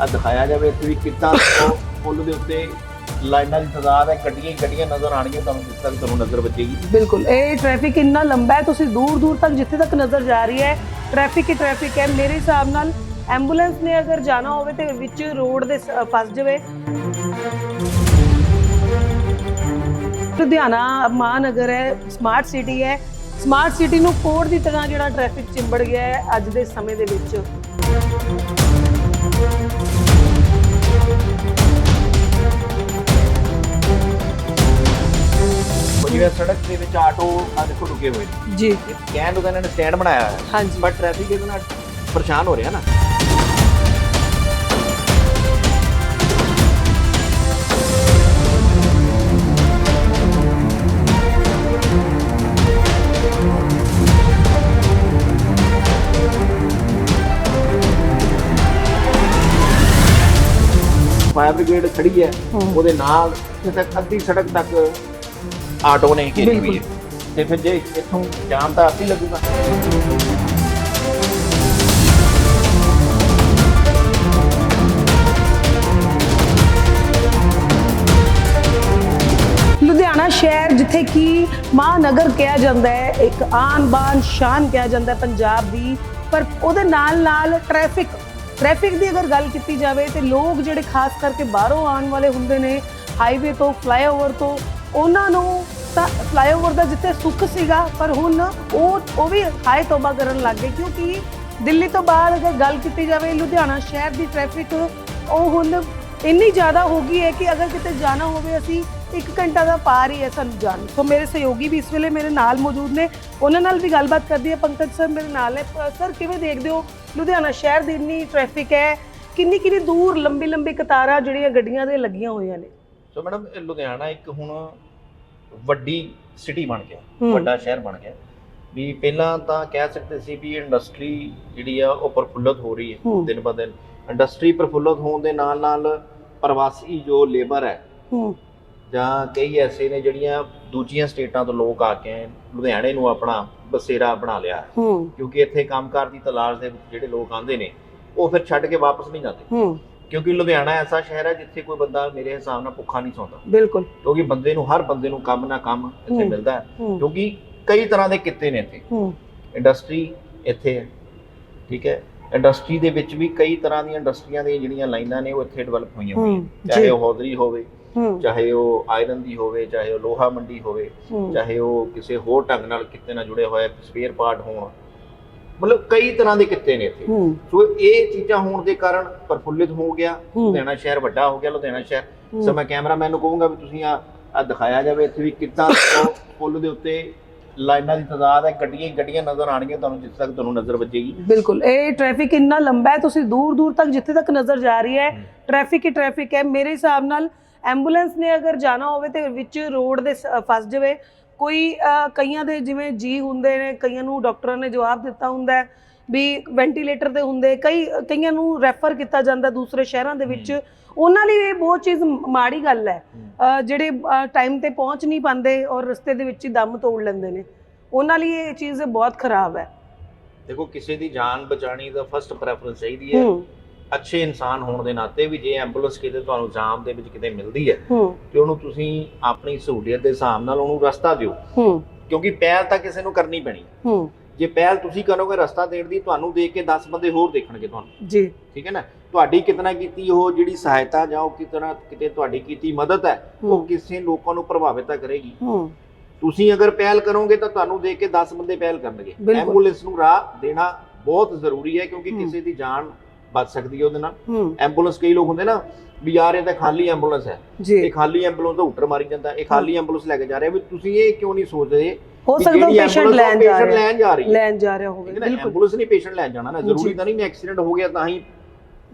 ਆ ਦਿਖਾਇਆ ਜਾਵੇ, ਇੱਥੇ ਵੀ ਕਿੱਦਾਂ ਪੁੱਲ ਦੇ ਉੱਤੇ ਲਾਈਨਾਂ ਦੀ ਤਾਦਾਦ ਹੈ, ਗੱਡੀਆਂ ਗੱਡੀਆਂ ਨਜ਼ਰ ਆਣਗੀਆਂ ਤੁਹਾਨੂੰ ਜਿਸ ਤੱਕ ਤੁਹਾਨੂੰ ਨਜ਼ਰ ਵੱਜੇਗੀ। ਬਿਲਕੁਲ, ਇਹ ਟ੍ਰੈਫਿਕ ਇੰਨਾ ਲੰਬਾ ਹੈ, ਤੁਸੀਂ ਦੂਰ ਦੂਰ ਤੱਕ ਜਿੱਥੇ ਤੱਕ ਨਜ਼ਰ ਜਾ ਰਹੀ ਹੈ ਟ੍ਰੈਫਿਕ ਹੀ ਟ੍ਰੈਫਿਕ ਹੈ। ਮੇਰੇ ਹਿਸਾਬ ਨਾਲ ਐਂਬੂਲੈਂਸ ਨੇ ਅਗਰ ਜਾਣਾ ਹੋਵੇ ਤੇ ਵਿੱਚ ਰੋਡ ਦੇ ਫਸ ਜਾਵੇ। ਲੁਧਿਆਣਾ ਮਹਾਨਗਰ ਹੈ ਸਮਾਰਟ ਸਿਟੀ ਹੈ। ਸਮਾਰਟ ਸਿਟੀ ਨੂੰ ਕੋਡ ਦੀ ਤਰ੍ਹਾਂ ਜਿਹੜਾ ਟ੍ਰੈਫਿਕ ਚਿੰਬੜ ਗਿਆ ਹੈ ਅੱਜ ਦੇ ਸਮੇਂ ਦੇ ਵਿੱਚ। ਜਿਵੇਂ ਸੜਕ ਦੇ ਵਿੱਚ ਆਟੋ ਆ ਦੇਖੋ ਰੁਕੇ ਹੋਏ ਨੇ। ਜੀ। ਕਹਿਣ ਨੂੰ ਇਹਨਾਂ ਨੇ ਸਟੈਂਡ ਬਣਾਇਆ ਹੋਇਆ। ਹੈ ਹਾਂਜੀ। ਪਰ ਟ੍ਰੈਫਿਕ ਇਹਦੇ ਨਾਲ ਪਰੇਸ਼ਾਨ ਹੋ ਰਿਹਾ ਨਾ। ਫਾਇਰ ਬ੍ਰਿਗੇਡ ਖੜੀ ਹੈ। ਉਹਦੇ ਨਾਲ ਇੱਥੇ ਤੱਕ ਅੱਧੀ ਸੜਕ ਤੱਕ ਆਟੋ ਨੇ ਘੇਰੀ ਹੋਈ ਹੈ। ਤੇ ਫਿਰ ਜੇ ਇੱਥੋਂ ਜਾਮ ਤਾਂ ਆਪੇ ਲੱਗੂਗਾ। ਲੁਧਿਆਣਾ ਸ਼ਹਿਰ ਜਿੱਥੇ ਕਿ ਮਹਾਨਗਰ ਕਿਹਾ ਜਾਂਦਾ ਹੈ ਇੱਕ ਆਨ ਬਾਨ ਸ਼ਾਨ ਕਿਹਾ ਜਾਂਦਾ ਹੈ ਪੰਜਾਬ ਦੀ। ਪਰ ਉਹਦੇ ਨਾਲ ਨਾਲ ਟ੍ਰੈਫਿਕ ਟ੍ਰੈਫਿਕ ਦੀ ਅਗਰ ਗੱਲ ਕੀਤੀ ਜਾਵੇ ਤੇ ਲੋਕ ਜਿਹੜੇ ਖਾਸ ਕਰਕੇ ਬਾਹਰੋਂ ਆਉਣ ਵਾਲੇ ਹੁੰਦੇ ਨੇ ਹਾਈਵੇ ਤੋਂ ਫਲਾਈਓਵਰ ਤੋਂ ਉਹਨਾਂ ਨੂੰ ਤਾਂ ਫਲਾਈਓਵਰ ਦਾ ਜਿੱਥੇ ਸੁੱਖ ਸੀਗਾ, ਪਰ ਹੁਣ ਉਹ ਉਹ ਵੀ ਹਾਏ ਤੋਬਾ ਕਰਨ ਲੱਗ ਗਏ, ਕਿਉਂਕਿ ਦਿੱਲੀ ਤੋਂ ਬਾਅਦ ਅਗਰ ਗੱਲ ਕੀਤੀ ਜਾਵੇ, ਲੁਧਿਆਣਾ ਸ਼ਹਿਰ ਦੀ ਟ੍ਰੈਫਿਕ ਉਹ ਹੁਣ ਇੰਨੀ ਜ਼ਿਆਦਾ ਹੋ ਗਈ ਹੈ ਕਿ ਅਗਰ ਕਿਤੇ ਜਾਣਾ ਹੋਵੇ, ਅਸੀਂ ਇੱਕ ਘੰਟਾ ਦਾ ਪਾਰ ਹੀ ਹੈ ਸਾਨੂੰ ਜਾਣ ਸੋ ਮੇਰੇ ਸਹਿਯੋਗੀ ਵੀ ਇਸ ਵੇਲੇ ਮੇਰੇ ਨਾਲ ਮੌਜੂਦ ਨੇ। ਉਹਨਾਂ ਨਾਲ ਵੀ ਗੱਲਬਾਤ ਕਰਦੀ ਹੈ। ਪੰਕਜ ਸਰ ਮੇਰੇ ਨਾਲ ਹੈ ਸਰ ਕਿਵੇਂ ਦੇਖਦੇ ਹੋ? ਲੁਧਿਆਣਾ ਸ਼ਹਿਰ ਦੀ ਇੰਨੀ ਟ੍ਰੈਫਿਕ ਹੈ। ਕਿੰਨੀ ਕਿੰਨੀ ਦੂਰ ਲੰਬੀ ਲੰਬੀ ਕਤਾਰਾਂ ਜਿਹੜੀਆਂ ਗੱਡੀਆਂ ਦੇ ਲੱਗੀਆਂ ਹੋਈਆਂ ਨੇ? ਸੋ ਮੈਡਮ ਇਹ ਲੁਧਿਆਣਾ ਇੱਕ ਹੁਣ ਵੱਡੀ ਸਿਟੀ ਬਣ ਗਿਆ। ਵੱਡਾ ਸ਼ਹਿਰ ਬਣ ਗਿਆ। ਵੀ ਪਹਿਲਾਂ ਤਾਂ ਕਹਿ ਸਕਦੇ ਸੀ ਵੀ ਇੰਡਸਟਰੀ ਜਿਹੜੀ ਆ ਉਹ ਪ੍ਰਫੁੱਲਤ ਹੋ ਰਹੀ ਹੈ। ਦਿਨ ਬ ਦਿਨ। ਇੰਡਸਟਰੀ ਪ੍ਰਫੁੱਲਤ ਹੋਣ ਦੇ ਨਾਲ ਨਾਲ ਪ੍ਰਵਾਸੀ ਜੋ ਲੇਬਰ ਹੈ ਜਾਂ ਕਈ ਐਸੇ ਨੇ ਜਿਹੜੀਆਂ ਦੂਜੀਆਂ ਸਟੇਟਾਂ ਤੋਂ ਲੋਕ ਆ ਕੇ ਲੁਧਿਆਣੇ ਨੂੰ ਆਪਣਾ ਬਸੇਰਾ ਬਣਾ ਲਿਆ ਕਿਉਂਕਿ ਇੱਥੇ ਕੰਮਕਾਰ ਦੀ ਤਲਾਸ਼ ਦੇ ਜਿਹੜੇ ਲੋਕ ਆਉਂਦੇ ਨੇ ਉਹ ਫਿਰ ਛੱਡ ਕੇ ਵਾਪਸ ਨਹੀਂ ਜਾਂਦੇ। ਕਿਉਂਕਿ ਲੁਧਿਆਣਾ ਐਸਾ ਸ਼ਹਿਰ ਹੈ ਜਿੱਥੇ ਕੋਈ ਬੰਦਾ ਮੇਰੇ ਹਿਸਾਬ ਨਾਲ ਭੁੱਖਾ ਨਹੀਂ ਸੌਂਦਾ। ਬਿਲਕੁਲ। ਕਿਉਂਕਿ ਬੰਦੇ ਨੂੰ ਹਰ ਬੰਦੇ ਨੂੰ ਕੰਮ ਨਾ ਕੰਮ ਇੱਥੇ। ਮਿਲਦਾ ਹੈ। ਕਿਉਂਕਿ ਕਈ ਤਰ੍ਹਾਂ ਦੇ ਕਿੱਤੇ ਨੇ ਇੱਥੇ। ਹੂੰ। ਇੰਡਸਟਰੀ ਇੱਥੇ ਹੈ ਠੀਕ ਹੈ? ਇੰਡਸਟਰੀ ਦੇ ਵਿੱਚ ਵੀ ਕਈ ਤਰ੍ਹਾਂ ਦੀਆਂ ਇੰਡਸਟਰੀਆਂ ਦੀਆਂ ਜਿਹੜੀਆਂ ਲਾਈਨਾਂ ਨੇ ਉਹ ਇੱਥੇ ਡਿਵੈਲਪ ਹੋਈਆਂ ਹੋਈਆਂ। ਚਾਹੇ ਉਹ ਹੌਜ਼ਰੀ ਹੋਵੇ ਚਾਹੇ ਉਹ ਆਇਰਨ ਦੀ ਹੋਵੇ ਚਾਹੇ ਉਹ ਲੋਹਾ ਮੰਡੀ ਹੋਵੇ ਚਾਹੇ ਉਹ ਕਿਸੇ ਹੋਰ ਢੰਗ ਨਾਲ ਕਿੱਤੇ ਨਾਲ ਜੁੜੇ ਹੋਏ ਸਪੇਅਰ ਪਾਰਟ ਹੋਣ। ਮਤਲਬ ਕਈ ਤਰ੍ਹਾਂ ਦੇ ਕਿੱਤੇ ਨੇ ਇੱਥੇ। ਹੂੰ। ਸੋ ਇਹ ਚੀਜ਼ਾਂ ਹੋਣ ਦੇ ਕਾਰਨ ਪ੍ਰਫੁੱਲਿਤ ਹੋ ਗਿਆ। ਹੂੰ। ਲੁਧਿਆਣਾ ਸ਼ਹਿਰ ਵੱਡਾ ਹੋ ਗਿਆ ਲੁਧਿਆਣਾ ਸ਼ਹਿਰ। ਸੋ ਮੈਂ ਕੈਮਰਾਮੈਨ ਨੂੰ ਕਹੂੰਗਾ ਵੀ ਤੁਸੀਂ ਆ ਆ ਦਿਖਾਇਆ ਜਾਵੇ ਇੱਥੇ ਵੀ ਕਿੱਦਾਂ ਉਹ ਪੁੱਲ ਦੇ ਉੱਤੇ ਲਾਈਨਾਂ ਦੀ ਤਾਦਾਦ ਹੈ ਗੱਡੀਆਂ ਹੀ ਗੱਡੀਆਂ ਨਜ਼ਰ ਆਣਗੀਆਂ ਤੁਹਾਨੂੰ ਜਿਸ ਤੱਕ ਤੁਹਾਨੂੰ ਨਜ਼ਰ ਵੱਜੇਗੀ। ਬਿਲਕੁਲ। ਇਹ ਟ੍ਰੈਫਿਕ ਇੰਨਾ ਲੰਬਾ ਹੈ ਤੁਸੀਂ ਦੂਰ ਦੂਰ ਤੱਕ ਜਿੱਥੇ ਤੱਕ ਨਜ਼ਰ ਜਾ ਰਹੀ ਹੈ ਟ੍ਰੈਫਿਕ ਹੀ ਟ੍ਰੈਫਿਕ ਹੈ। ਮੇਰੇ ਹਿਸਾਬ ਨਾਲ ਐਂਬੂਲੈਂਸ ਨੇ ਅਗਰ ਜਾਣਾ ਹੋਵੇ ਤੇ ਵਿੱਚ ਰੋਡ ਦੇ ਸ- ਫਸ ਜਾਵੇ ਕੋਈ ਕਈਆਂ ਦੇ ਜਿਵੇਂ ਜੀ ਹੁੰਦੇ ਨੇ ਕਈਆਂ ਨੂੰ ਡਾਕਟਰਾਂ ਨੇ ਜਵਾਬ ਦਿੱਤਾ ਹੁੰਦਾ ਵੀ ਵੈਂਟੀਲੇਟਰ ਤੇ ਹੁੰਦੇ ਕਈ ਕਈਆਂ ਨੂੰ ਰੈਫਰ ਕੀਤਾ ਜਾਂਦਾ ਦੂਸਰੇ ਸ਼ਹਿਰਾਂ ਦੇ ਵਿੱਚ। ਉਹਨਾਂ ਲਈ ਇਹ ਬਹੁਤ ਚੀਜ਼ ਮਾੜੀ ਗੱਲ ਹੈ। ਜਿਹੜੇ ਟਾਈਮ ਤੇ ਪਹੁੰਚ ਨਹੀਂ ਪਾਉਂਦੇ ਔਰ ਰਸਤੇ ਦੇ ਵਿੱਚ ਹੀ ਦਮ ਤੋੜ ਲੈਂਦੇ ਨੇ। ਉਹਨਾਂ ਲਈ ਇਹ ਚੀਜ਼ ਬਹੁਤ ਖਰਾਬ ਹੈ। ਦੇਖੋ ਕਿਸੇ ਦੀ ਜਾਨ ਬਚਾਣੀ ਦਾ ਫਸਟ ਪ੍ਰੈਫਰੈਂਸ ਚਾਹੀਦੀ ਹੂੰ। ਅੱਛੇ ਇਨਸਾਨ ਹੋਣ ਦੇ ਨਾਤੇ ਵੀ ਜੇ ਐਂਬੂਲੈਂਸ ਕਿਤੇ ਤੁਹਾਨੂੰ ਜਾਮ ਦੇ ਵਿੱਚ ਕਿਤੇ ਮਿਲਦੀ ਹੈ ਤੇ ਉਹਨੂੰ ਤੁਸੀਂ ਆਪਣੀ ਸਹੂਲੀਅਤ ਦੇ ਹਿਸਾਬ ਨਾਲ ਉਹਨੂੰ ਰਸਤਾ ਦਿਓ। ਕਿਉਂਕਿ ਪਹਿਲ ਤਾਂ ਕਿਸੇ ਨੂੰ ਕਰਨੀ ਪੈਣੀ ਹੈ। ਜੇ ਪਹਿਲ ਤੁਸੀਂ ਕਰੋਗੇ ਰਸਤਾ ਦੇਣ ਦੀ ਤੁਹਾਨੂੰ ਦੇਖ ਕੇ 10 ਬੰਦੇ ਹੋਰ ਦੇਖਣਗੇ ਤੁਹਾਨੂੰ। ਜੀ। ਠੀਕ ਹੈ ਨਾ? ਤੁਹਾਡੀ ਕਿਤਨਾ ਕੀਤੀ ਉਹ ਜਿਹੜੀ ਸਹਾਇਤਾ ਜਾਂ ਉਹ ਕਿਤਨਾ ਕਿਤੇ ਤੁਹਾਡੀ ਕੀਤੀ ਮਦਦ ਹੈ ਉਹ ਕਿਸੇ ਲੋਕਾਂ ਨੂੰ ਪ੍ਰਭਾਵਿਤ ਤਾਂ ਕਰੇਗੀ। ਤੁਸੀਂ ਅਗਰ ਪਹਿਲ ਕਰੋਗੇ ਤਾਂ ਤੁਹਾਨੂੰ ਦੇਖ ਕੇ 10 ਬੰਦੇ ਪਹਿਲ ਕਰਨਗੇ। ਐਂਬੂਲੈਂਸ ਨੂੰ ਰਾਹ ਦੇਣਾ ਬਹੁਤ ਜ਼ਰੂਰੀ ਹੈ ਕਿਉਂਕਿ। ਕਿਸੇ ਦੀ ਜਾਨ ਬਚ ਸਕਦੀ ਹੈ ਉਹਦੇ ਨਾਲ। ਐਂਬੂਲੈਂਸ ਕਈ ਲੋਕ ਹੁੰਦੇ ਨਾ ਵੀ ਯਾਰ ਇਹ ਤਾਂ ਖਾਲੀ ਐਂਬੂਲੈਂਸ ਹੈ। ਇਹ ਖਾਲੀ ਐਂਬੂਲੈਂਸ ਦਾ ਹੂਟਰ ਮਾਰੀ ਜਾਂਦਾ। ਇਹ ਖਾਲੀ ਐਂਬੂਲੈਂਸ ਲੈ ਕੇ ਜਾ ਰਿਹਾ ਵੀ ਤੁਸੀਂ ਇਹ ਕਿਉਂ ਨਹੀਂ ਸੋਚਦੇ ਹੋ ਸਕਦਾ ਪੇਸ਼ੈਂਟ ਲੈਣ ਜਾ ਰਿਹਾ। ਲੈਣ ਜਾ ਰਹੀ ਹੈ। ਲੈਣ ਜਾ ਰਿਹਾ ਹੋਵੇ ਬਿਲਕੁਲ। ਐਂਬੂਲੈਂਸ ਨਹੀਂ ਪੇਸ਼ੈਂਟ ਲੈਣ ਜਾਣਾ ਨਾ। ਜ਼ਰੂਰੀ। ਤਾਂ ਨਹੀਂ ਵੀ ਐਕਸੀਡੈਂਟ ਹੋ ਗਿਆ ਤਾਂ ਹੀ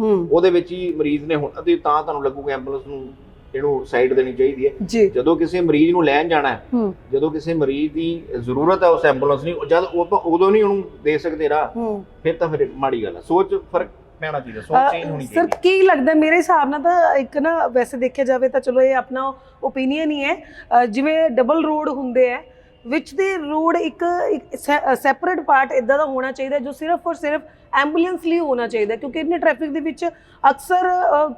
ਹੂੰ। ਉਹਦੇ ਵਿੱਚ ਹੀ ਮਰੀਜ਼ ਨੇ ਹੁਣ ਤੇ ਤਾਂ ਤੁਹਾਨੂੰ ਲੱਗੂਗਾ ਐਂਬੂਲੈਂਸ ਨੂੰ ਇਹਨੂੰ ਸਾਈਡ ਦੇਣੀ ਚਾਹੀਦੀ ਹੈ। ਜਦੋਂ ਕਿਸੇ ਮਰੀਜ਼ ਨੂੰ ਲੈਣ ਜਾਣਾ ਹੈ ਜਦੋਂ ਕਿਸੇ ਮਰੀਜ਼ ਦੀ ਜ਼ਰੂਰਤ ਹੈ ਉਸ ਐਂਬੂਲੈਂਸ ਦੀ ਜਦ ਉਦੋਂ ਨਹੀਂ ਉਹਨੂੰ ਦੇ ਸਕਦੇ ਰਾਹ। ਫਿਰ ਤਾਂ ਫਿਰ ਮਾੜੀ ਗੱਲ ਹੈ। ਸੋਚ ਫ਼ਰਕ ਪੈਣਾ ਚਾਹੀਦਾ ਸੋਚ ਚੇਂਜ ਹੋਣੀ ਸਰ ਚਾਹੀਦੀ ਕੀ ਲੱਗਦਾ ਮੇਰੇ ਹਿਸਾਬ ਨਾਲ ਤਾਂ ਇੱਕ ਨਾ ਵੈਸੇ ਦੇਖਿਆ ਜਾਵੇ ਤਾਂ ਚਲੋ ਇਹ ਆਪਣਾ ਓਪੀਨੀਅਨ ਹੀ ਹੈ। ਜਿਵੇਂ ਡਬਲ ਰੋਡ ਹੁੰਦੇ ਆ ਵਿੱਚ ਦੇ ਰੋਡ ਇੱਕ ਸੈਪਰੇਟ ਪਾਰਟ ਇਦਾਂ ਦਾ ਹੋਣਾ ਚਾਹੀਦਾ ਜੋ ਸਿਰਫ ਔਰ ਸਿਰਫ ਐਂਬੂਲੈਂਸ ਲਈ ਹੋਣਾ ਚਾਹੀਦਾ ਕਿਉਂਕਿ ਇੰਨੇ ਟ੍ਰੈਫਿਕ ਦੇ ਵਿੱਚ ਅਕਸਰ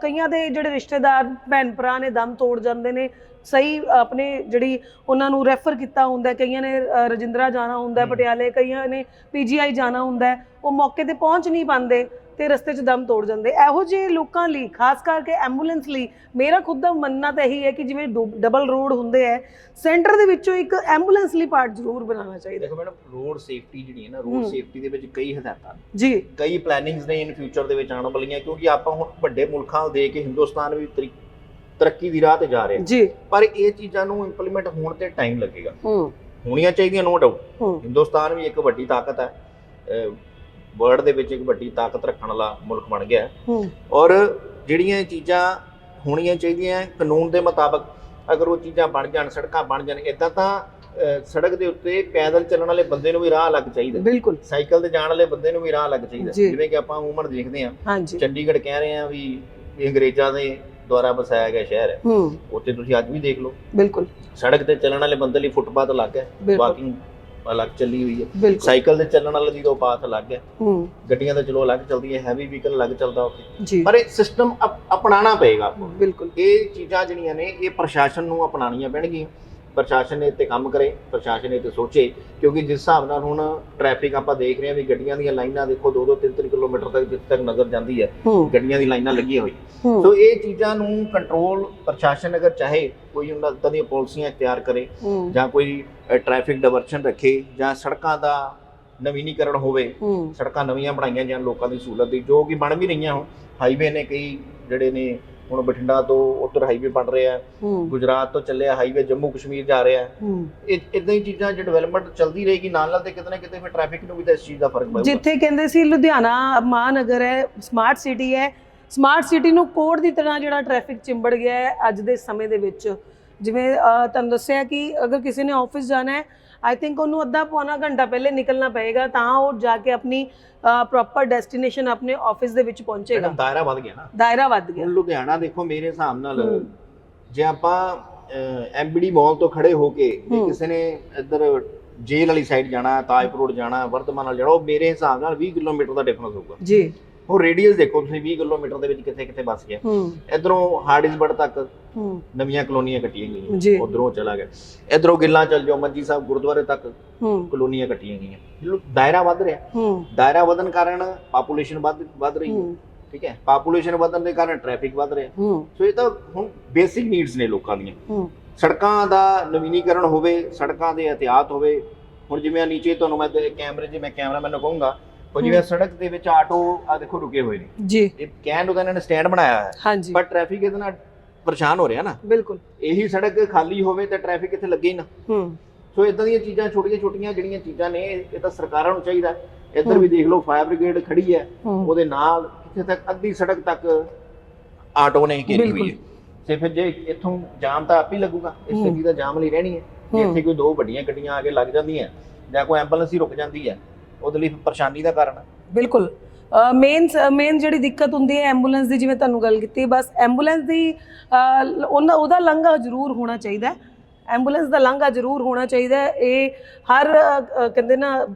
ਕਈਆਂ ਦੇ ਜਿਹੜੇ ਰਿਸ਼ਤੇਦਾਰ ਭੈਣ ਭਰਾ ਨੇ ਦਮ ਤੋੜ ਜਾਂਦੇ ਨੇ ਸਹੀ ਆਪਣੇ ਜਿਹੜੀ ਉਹਨਾਂ ਨੂੰ ਰੈਫਰ ਕੀਤਾ ਹੁੰਦਾ ਕਈਆਂ ਨੇ ਰਜਿੰਦਰਾ ਜਾਣਾ ਹੁੰਦਾ। ਪਟਿਆਲੇ ਕਈਆਂ ਨੇ ਪੀਜੀਆਈ ਜਾਣਾ ਹੁੰਦਾ ਉਹ ਮੌਕੇ ਤੇ ਪਹੁੰਚ ਨਹੀਂ ਪਾਉਂਦੇ। ਤੇ ਰਸਤੇ 'ਚ ਦਮ ਤੋੜ ਜਾਂਦੇ। ਇਹੋ ਜਿਹੇ ਲੋਕਾਂ ਲਈ ਖਾਸ ਕਰਕੇ ਐਂਬੂਲੈਂਸ ਲਈ ਮੇਰਾ ਖੁਦ ਦਾ ਮੰਨਣਾ ਤਾਂ ਇਹੀ ਹੈ ਕਿ ਜਿਵੇਂ ਡਬਲ ਰੋਡ ਹੁੰਦੇ ਹੈ ਸੈਂਟਰ ਦੇ ਵਿੱਚੋਂ ਇੱਕ ਐਂਬੂਲੈਂਸ ਲਈ ਪਾਰਟ ਜ਼ਰੂਰ ਬਣਾਉਣਾ ਚਾਹੀਦਾ। ਦੇਖੋ ਮੈਡਮ ਰੋਡ ਸੇਫਟੀ ਜਿਹੜੀ ਹੈ ਨਾ ਰੋਡ। ਸੇਫਟੀ ਦੇ ਵਿੱਚ ਕਈ ਹਦਾਇਤਾਂ ਜੀ। ਕਈ ਪਲੈਨਿੰਗਸ ਨੇ ਇਨ ਫਿਊਚਰ ਦੇ ਵਿੱਚ ਆਉਣ ਵਾਲੀਆਂ ਕਿਉਂਕਿ ਆਪਾਂ ਹੁਣ ਵੱਡੇ ਮੁਲਕਾਂ ਨੂੰ ਦੇ ਕੇ ਹਿੰਦੁਸਤਾਨ ਵੀ ਤਰੀ- ਤਰੱਕੀ ਦੀ ਰਾਹ ਤੇ ਜਾ ਰਿਹਾ। ਜੀ। ਪਰ ਇਹ ਚੀਜ਼ਾਂ ਨੂੰ ਇੰਪਲੀਮੈਂਟ ਹੋਣ ਤੇ ਟਾਈਮ ਲੱਗੇਗਾ। ਹੂੰ। ਹੋਣੀਆਂ ਚਾਹੀਦੀਆਂ ਨੋ ਡਾਊਟ ਹਿੰਦੁਸਤਾਨ ਵੀ ਇੱਕ ਵੱਡੀ ਤਾਕਤ ਹੈ। ਵਰਲਡ ਦੇ ਵਿੱਚ ਇੱਕ ਵੱਡੀ ਤਾਕਤ ਰੱਖਣ ਵਾਲਾ ਮੁਲਕ ਬਣ ਗਿਆ। ਔਰ ਜਿਹੜੀਆਂ ਚੀਜ਼ਾਂ ਹੋਣੀਆਂ ਚਾਹੀਦੀਆਂ ਕਾਨੂੰਨ ਦੇ ਮੁਤਾਬਕ ਅਗਰ ਉਹ ਚੀਜ਼ਾਂ ਬਣ ਜਾਣ ਸੜਕਾਂ ਬਣ ਜਾਣ ਇਦਾਂ ਤਾਂ ਸੜਕ ਦੇ ਉੱਤੇ ਪੈਦਲ ਚੱਲਣ ਵਾਲੇ ਬੰਦੇ ਨੂੰ ਵੀ ਰਾਹ ਲੱਗ ਚਾਹੀਦਾ। ਬਿਲਕੁਲ। ਸਾਈਕਲ ਤੇ ਜਾਣ ਵਾਲੇ ਬੰਦੇ ਨੂੰ ਵੀ ਰਾਹ ਲੱਗ ਚਾਹੀਦਾ। ਜਿਵੇਂ ਕਿ ਆਪਾਂ ਉਮਰ ਦੇਖਦੇ ਹਾਂ। ਹਾਂਜੀ। ਚੰਡੀਗੜ੍ਹ ਕਹਿ ਰਹੇ ਆ ਵੀ ਇਹ ਅੰਗਰੇਜ਼ਾਂ ਦੇ ਦੁਆਰਾ ਵਸਾਇਆ ਗਿਆ ਸ਼ਹਿਰ ਹੈ। ਉੱਥੇ ਤੁਸੀਂ ਅੱਜ ਵੀ ਦੇਖ ਲਓ। ਬਿਲਕੁਲ। ਸੜਕ ਤੇ ਚੱਲਣ ਵਾਲੇ ਬੰਦੇ ਲਈ ਫੁੱਟਪਾਥ ਅਲੱਗ ਹੈ। ਵਾਕਿੰਗ ਅਲੱਗ ਚੱਲੀ ਹੋਈ ਹੈ। ਸਾਈਕਲ ਤੇ ਚੱਲਣ ਵਾਲੇ ਦੀ ਤਾਂ ਪਾਥ ਅਲੱਗ ਹੈ ਹੂੰ। ਗੱਡੀਆਂ ਤਾਂ ਚਲੋ ਅਲੱਗ ਚੱਲਦੀਆਂ ਹੈਵੀ ਵਹੀਕਲ ਅਲੱਗ ਚੱਲਦਾ ਉੱਥੇ। ਜੀ। ਪਰ ਇਹ ਸਿਸਟਮ ਅਪਣਾਉਣਾ ਪਏਗਾ। ਬਿਲਕੁਲ। ਇਹ ਚੀਜ਼ਾਂ ਜਿਹੜੀਆਂ ਨੇ ਇਹ ਪ੍ਰਸ਼ਾਸਨ ਨੂੰ ਅਪਣਾਉਣੀਆਂ ਪੈਣਗੀਆਂ। ਪ੍ਰਸ਼ਾਸਨ ਨੇ ਤੇ ਕੰਮ ਕਰੇ ਪ੍ਰਸ਼ਾਸਨ ਨੇ ਤੇ ਸੋਚੇ ਕਿਉਂਕਿ ਜਿਸ ਹਿਸਾਬ ਨਾਲ ਹੁਣ ਟ੍ਰੈਫਿਕ ਆਪਾਂ ਦੇਖ ਰਹੇ ਹਾਂ ਵੀ ਗੱਡੀਆਂ ਦੀਆਂ ਲਾਈਨਾਂ ਦੇਖੋ 2-2 3-3 ਕਿਲੋਮੀਟਰ ਤੱਕ ਜਿੱਥੇ ਤੱਕ ਨਜ਼ਰ ਜਾਂਦੀ ਹੈ ਹੂੰ। ਗੱਡੀਆਂ ਦੀ ਲਾਈਨਾਂ ਲੱਗੀਆਂ ਹੋਈ ਹੂੰ। ਸੋ ਇਹ ਚੀਜ਼ਾਂ ਨੂੰ ਕੰਟਰੋਲ ਪ੍ਰਸ਼ਾਸਨ ਅਗਰ ਚਾਹੇ ਕੋਈ ਉਹਨਾਂ ਦੀਆਂ ਪਾਲਿਸੀਆਂ ਤਿਆਰ ਕਰੇ ਹੂੰ। ਜਾਂ ਕੋਈ ਟ੍ਰੈਫਿਕ ਡਿਵਰਸ਼ਨ ਰੱਖੇ ਜਾਂ ਸੜਕਾਂ ਦਾ ਨਵੀਨੀਕਰਨ ਹੋਵੇ ਹੂੰ। ਸੜਕਾਂ ਨਵੀਆਂ ਬਣਾਈਆਂ ਜਾਣ ਲੋਕਾਂ ਦੀ ਸਹੂਲਤ ਦੀ ਜੋ ਕਿ ਬਣ ਵੀ ਰਹੀਆਂ ਹੁਣ। ਹਾਈਵੇ ਨੇ ਕਈ ਜਿਹੜੇ ਨੇ ਹੁਣ ਬਠਿੰਡਾ ਤੋਂ ਉੱਧਰ ਹਾਈਵੇ ਬਣ ਰਿਹਾ ਹੂੰ। ਗੁਜਰਾਤ ਤੋਂ ਚੱਲਿਆ ਹਾਈਵੇ ਜੰਮੂ ਕਸ਼ਮੀਰ ਜਾ ਰਿਹਾ ਹੂੰ। ਇਹ ਇਦਾਂ ਹੀ ਚੀਜ਼ਾਂ ਜੇ ਡਿਵੈਲਪਮੈਂਟ ਚੱਲਦੀ ਰਹੇਗੀ ਨਾਲ ਨਾਲ ਤੇ ਕਿਤੇ ਨਾ ਕਿਤੇ ਫਿਰ ਟ੍ਰੈਫਿਕ ਨੂੰ ਵੀ ਤਾਂ ਇਸ ਚੀਜ਼ ਦਾ ਫ਼ਰਕ ਪਊਗਾ ਜਿੱਥੇ ਕਹਿੰਦੇ ਸੀ ਲੁਧਿਆਣਾ ਮਹਾਨਗਰ ਹੈ ਸਮਾਰਟ ਸਿਟੀ ਹੈ ਸਮਾਰਟ ਸਿਟੀ ਨੂੰ ਕੋਡ ਦੀ ਤਰ੍ਹਾਂ ਜਿਹੜਾ ਟ੍ਰੈਫਿਕ ਚਿੰਬੜ ਗਿਆ ਹੈ ਅੱਜ ਦੇ ਸਮੇਂ ਦੇ ਵਿੱਚ। ਜਿਵੇਂ ਤੁਹਾਨੂੰ ਦੱਸਿਆ ਕਿ ਅਗਰ ਕਿਸੇ ਨੇ ਆਫਿਸ ਜਾਣਾ ਹੈ ਆਈ ਥਿੰਕ ਉਹਨੂੰ ਅੱਧਾ ਪੌਣਾ ਘੰਟਾ ਪਹਿਲੇ ਨਿਕਲਣਾ ਪਏਗਾ ਤਾਂ ਉਹ ਜਾ ਕੇ ਆਪਣੀ ਪ੍ਰੋਪਰ ਡੈਸਟੀਨੇਸ਼ਨ ਆਪਣੇ ਆਫਿਸ ਦੇ ਵਿੱਚ ਪਹੁੰਚੇਗਾ। ਦਾਇਰਾ ਵੱਧ ਗਿਆ ਨਾ। ਦਾਇਰਾ ਵੱਧ ਗਿਆ। ਲੁਧਿਆਣਾ ਦੇਖੋ ਮੇਰੇ ਹਿਸਾਬ ਨਾਲ। ਜੇ ਆਪਾਂ ਐਮਬੀਡੀ ਮਾਲ ਤੋਂ ਖੜੇ ਹੋ ਕੇ। ਕਿਸੇ ਨੇ ਇੱਧਰ ਜੇਲ੍ਹ ਵਾਲੀ ਸਾਈਡ ਜਾਣਾ ਤਾਜਪੁਰ ਰੋਡ ਜਾਣਾ ਵਰਧਮਾਨ ਵਾਲ ਜਾਣਾ ਉਹ ਮੇਰੇ ਹਿਸਾਬ ਨਾਲ 20 ਕਿਲੋਮੀਟਰ ਦਾ ਡਿਫਰੈਂਸ ਹੋਊਗਾ। ਜੀ। ਉਹ ਰੇਡੀਅਸ ਦੇਖੋ ਤੁਸੀਂ 20 ਕਿਲੋਮੀਟਰ ਦੇ ਵਿੱਚ ਕਿੱਥੇ ਕਿੱਥੇ ਵੱਸ ਗਿਆ। ਇਧਰੋਂ ਹਾਰਡਿਸਬਰਡ ਤੱਕ ਨਵੀਆਂ ਕਲੋਨੀਆਂ ਕੱਟੀਆਂ। ਗਈਆਂ। ਉਧਰੋਂ ਚਲਾ ਗਿਆ। ਇਧਰੋਂ ਗਿੱਲਾਂ ਚੱਲ ਜਾਓ ਮੰਜੀ ਸਾਹਿਬ ਗੁਰਦੁਆਰੇ ਤੱਕ ਕਲੋਨੀਆਂ ਕੱਟੀਆਂ ਗਈਆਂ। ਦਾਇਰਾ ਵੱਧ ਰਿਹਾ। ਦਾਇਰਾ ਵਧਣ ਕਾਰਨ ਪਾਪੂਲੇਸ਼ਨ ਵੱਧ ਵੱਧ ਰਹੀ ਹੈ। ਠੀਕ ਹੈ? ਪਾਪੂਲੇਸ਼ਨ ਵਧਣ ਦੇ ਕਾਰਨ ਟ੍ਰੈਫਿਕ ਵੱਧ ਰਿਹਾ। ਸੋ ਇਹ ਤਾਂ ਹੁਣ ਬੇਸਿਕ ਨੀਡਸ ਨੇ ਲੋਕਾਂ ਦੀਆਂ। ਸੜਕਾਂ ਦਾ ਨਵੀਨੀਕਰਨ ਹੋਵੇ ਸੜਕਾਂ ਦੇ ਇhtiyਾਤ ਹੋਵੇ। ਹੁਣ ਜਿਵੇਂ ਆਹ ਨੀਚੇ ਤੁਹਾਨੂੰ ਮੈਂ ਕੈਮਰੇ 'ਚ ਮੈਂ ਕੈਮਰਾਮੈਨ ਨੂੰ ਕਹੂੰਗਾ ਉਹ ਜਿਵੇਂ ਸੜਕ ਦੇ ਵਿੱਚ ਆਟੋ ਆ ਦੇਖੋ ਰੁਕੇ ਹੋਏ ਨੇ। ਜੀ। ਇਹ ਕਹਿਣ ਨੂੰ ਤਾਂ ਇਹਨਾਂ ਨੇ ਸਟੈਂਡ ਬਣਾਇਆ ਹੈ ਹਾਂਜੀ। ਪਰ ਟ੍ਰੈਫਿਕ ਇਹਦੇ ਨਾਲ ਪਰੇਸ਼ਾਨ ਹੋ ਰਿਹਾ ਨਾ। ਬਿਲਕੁਲ। ਇਹੀ ਸੜਕ ਖਾਲੀ ਹੋਵੇ ਤਾਂ ਟ੍ਰੈਫਿਕ ਇੱਥੇ ਲੱਗੇ ਹੀ ਨਾ। ਹੂੰ। ਸੋ ਇਦਾਂ ਦੀਆਂ ਚੀਜ਼ਾਂ ਛੋਟੀਆਂ ਛੋਟੀਆਂ ਜਿਹੜੀਆਂ ਚੀਜ਼ਾਂ ਨੇ ਇਹ ਤਾਂ ਸਰਕਾਰਾਂ ਨੂੰ ਚਾਹੀਦਾ। ਇੱਧਰ ਵੀ ਦੇਖ ਲਓ ਫਾਇਰ ਬ੍ਰਿਗੇਡ ਖੜੀ ਹੈ। ਉਹਦੇ ਨਾਲ ਕਿੱਥੇ ਤੱਕ ਅੱਧੀ ਸੜਕ ਤੱਕ ਆਟੋ ਨੇ ਘੇਰੀ ਹੋਈ ਹੈ। ਤੇ ਫਿਰ ਜੇ ਇੱਥੋਂ ਜਾਮ ਤਾਂ ਆਪ ਹੀ ਲੱਗੂਗਾ। ਇਸ। ਗੱਡੀ ਦਾ ਜਾਮ ਲਈ ਰਹਿਣੀ ਹੂੰ। ਇੱਥੇ ਕੋਈ ਦੋ ਵੱਡੀਆਂ ਗੱਡੀਆਂ ਆ ਕੇ ਲੱਗ ਜਾਂਦੀਆਂ ਜਾਂ ਕੋਈ ਐਂਬੂਲੈਂਸ ਹੀ ਰੁਕ ਜਾਂਦੀ ਹੈ ਉਹਦੇ ਲਈ ਪਰੇਸ਼ਾਨੀ ਦਾ ਕਾਰਨ ਹੈ। ਬਿਲਕੁਲ। ਮੇਨ ਮੇਨ ਜਿਹੜੀ ਦਿੱਕਤ ਹੁੰਦੀ ਹੈ ਐਂਬੂਲੈਂਸ ਦੀ, ਜਿਵੇਂ ਤੁਹਾਨੂੰ ਗੱਲ ਕੀਤੀ, ਬਸ ਐਂਬੂਲੈਂਸ ਦੀ ਉਹਨਾਂ, ਉਹਦਾ ਲੰਘਾ ਜ਼ਰੂਰ ਹੋਣਾ ਚਾਹੀਦਾ ਹੈ। ਐਂਬੂਲੈਂਸ ਦਾ ਲੰਘਾ ਜ਼ਰੂਰ ਹੋਣਾ ਚਾਹੀਦਾ ਇਹ ਹਰ ਕਹਿੰਦੇ ਨਾ,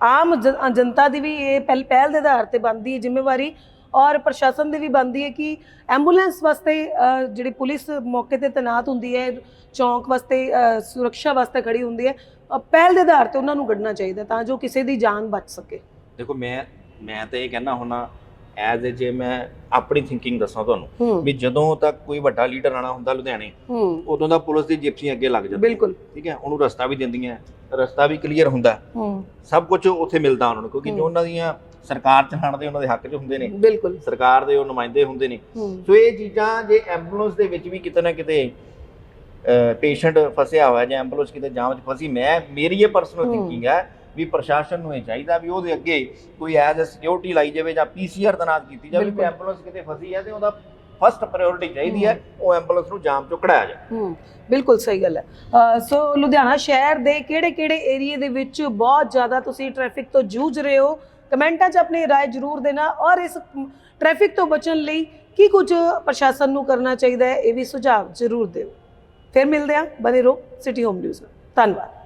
ਆਮ ਜਨਤਾ ਦੀ ਵੀ ਇਹ ਪਹਿਲ ਪਹਿਲ ਦੇ ਆਧਾਰ ਤੇ ਬਣਦੀ ਹੈ ਜ਼ਿੰਮੇਵਾਰੀ। ਔਰ ਪ੍ਰਸ਼ਾਸਨ ਦੀ ਵੀ ਬਣਦੀ ਹੈ ਕਿ ਐਂਬੂਲੈਂਸ ਵਾਸਤੇ ਜਿਹੜੀ ਪੁਲਿਸ ਮੌਕੇ ਤੇ ਤੈਨਾਤ ਹੁੰਦੀ ਹੈ ਚੌਂਕ ਵਾਸਤੇ ਸੁਰੱਖਿਆ ਵਾਸਤੇ ਖੜੀ ਹੁੰਦੀ ਹੈ ਪਹਿਲ ਦੇ ਆਧਾਰ ਤੇ ਉਹਨਾਂ ਨੂੰ ਕੱਢਣਾ ਚਾਹੀਦਾ ਤਾਂ ਜੋ ਕਿਸੇ ਦੀ ਜਾਨ ਬਚ ਸਕੇ। ਦੇਖੋ ਮੈਂ ਮੈਂ ਤਾਂ ਇਹ ਕਹਿਣਾ ਹੁੰਨਾ ਐਜ਼ ਏ ਜੇ ਮੈਂ ਆਪਣੀ ਥਿੰਕਿੰਗ ਦੱਸਾਂ ਤੁਹਾਨੂੰ ਵੀ ਜਦੋਂ ਤੱਕ ਕੋਈ ਵੱਡਾ ਲੀਡਰ ਆਣਾ ਹੁੰਦਾ ਲੁਧਿਆਣੇ ਉਦੋਂ ਦਾ ਪੁਲਿਸ ਦੀ ਜਿਪਸੀ ਅੱਗੇ ਲੱਗ ਜਾਂਦੀ ਬਿਲਕੁਲ। ਠੀਕ ਹੈ ਉਹਨੂੰ ਰਸਤਾ ਵੀ ਦਿੰਦੀਆਂ ਰਸਤਾ ਵੀ ਕਲੀਅਰ ਹੁੰਦਾ। ਸਭ ਕੁਝ ਉੱਥੇ ਮਿਲਦਾ ਉਹਨਾਂ ਨੂੰ ਕਿਉਂਕਿ ਜੋ। ਉਹਨਾਂ ਦੀਆਂ ਸਰਕਾਰ ਚਲਾਉਣ ਦੇ ਉਹਨਾਂ ਦੇ ਹੱਕ 'ਚ ਹੁੰਦੇ ਨੇ। ਬਿਲਕੁਲ। ਸਰਕਾਰ ਦੇ ਉਹ ਨੁਮਾਇੰਦੇ ਹੁੰਦੇ ਨੇ। ਸੋ ਇਹ ਚੀਜ਼ਾਂ ਜੇ ਐਂਬੂਲੈਂਸ ਦੇ ਵਿੱਚ ਵੀ ਕਿਤੇ ਨਾ ਕਿਤੇ ਪੇਸ਼ੈਂਟ ਫਸਿਆ ਹੋਇਆ ਜਾਂ ਐਂਬੂਲੈਂਸ ਕਿਤੇ ਜਾਮ 'ਚ ਫਸੀ ਮੈਂ ਮੇਰੀ ਇਹ ਪਰਸਨਲ। ਥਿੰਕਿੰਗ ਹੈ ਵੀ ਪ੍ਰਸ਼ਾਸਨ ਨੂੰ ਇਹ ਚਾਹੀਦਾ ਵੀ ਉਹਦੇ ਅੱਗੇ ਕੋਈ ਐਜ਼ ਅ ਸਿਕਿਉਰਿਟੀ ਲਾਈ ਜਾਵੇ ਜਾਂ ਪੀਸੀਆਰ ਤੈਨਾਤ ਕੀਤੀ ਜਾਵੇ ਕਿ। ਐਂਬੂਲੈਂਸ ਕਿਤੇ ਫਸੀ ਹੈ ਤੇ ਉਹਦਾ ਫਸਟ ਪ੍ਰਾਇੋਰਟੀ ਚਾਹੀਦੀ ਹੈ ਉਹ ਐਂਬੂਲੈਂਸ ਨੂੰ ਜਾਮ 'ਚੋਂ ਕਢਾਇਆ ਜਾਵੇ। ਬਿਲਕੁਲ ਸਹੀ ਗੱਲ ਹੈ। ਸੋ ਲੁਧਿਆਣਾ ਸ਼ਹਿਰ ਦੇ ਕਿਹੜੇ-ਕਿਹੜੇ ਏਰੀਏ ਦੇ ਵਿੱਚ ਬਹੁਤ ਜ਼ਿਆਦਾ ਤੁਸੀਂ ਟ੍ਰੈਫਿਕ ਤੋਂ ਜੂਝ ਰਹੇ ਹੋ? ਕਮੈਂਟਾਂ 'ਚ ਆਪਣੀ رائے ਜ਼ਰੂਰ ਦੇਣਾ ਔਰ ਇਸ ਟ੍ਰੈਫਿਕ ਤੋਂ ਬਚਣ ਲਈ ਕੀ ਕੁਝ ਪ੍ਰਸ਼ਾਸਨ ਨੂੰ ਕਰਨਾ ਚਾਹੀਦਾ ਹੈ ਇਹ ਵੀ ਸੁਝਾਅ ਜ਼ਰੂਰ ਦਿਓ ਫਿਰ ਮਿਲਦੇ ਹਾਂ ਬਨੇ ਰਹੋ ਸਿਟੀ ਹੋਮ ਨਿਊਜ਼ ਨਾਲ ਧੰਨਵਾਦ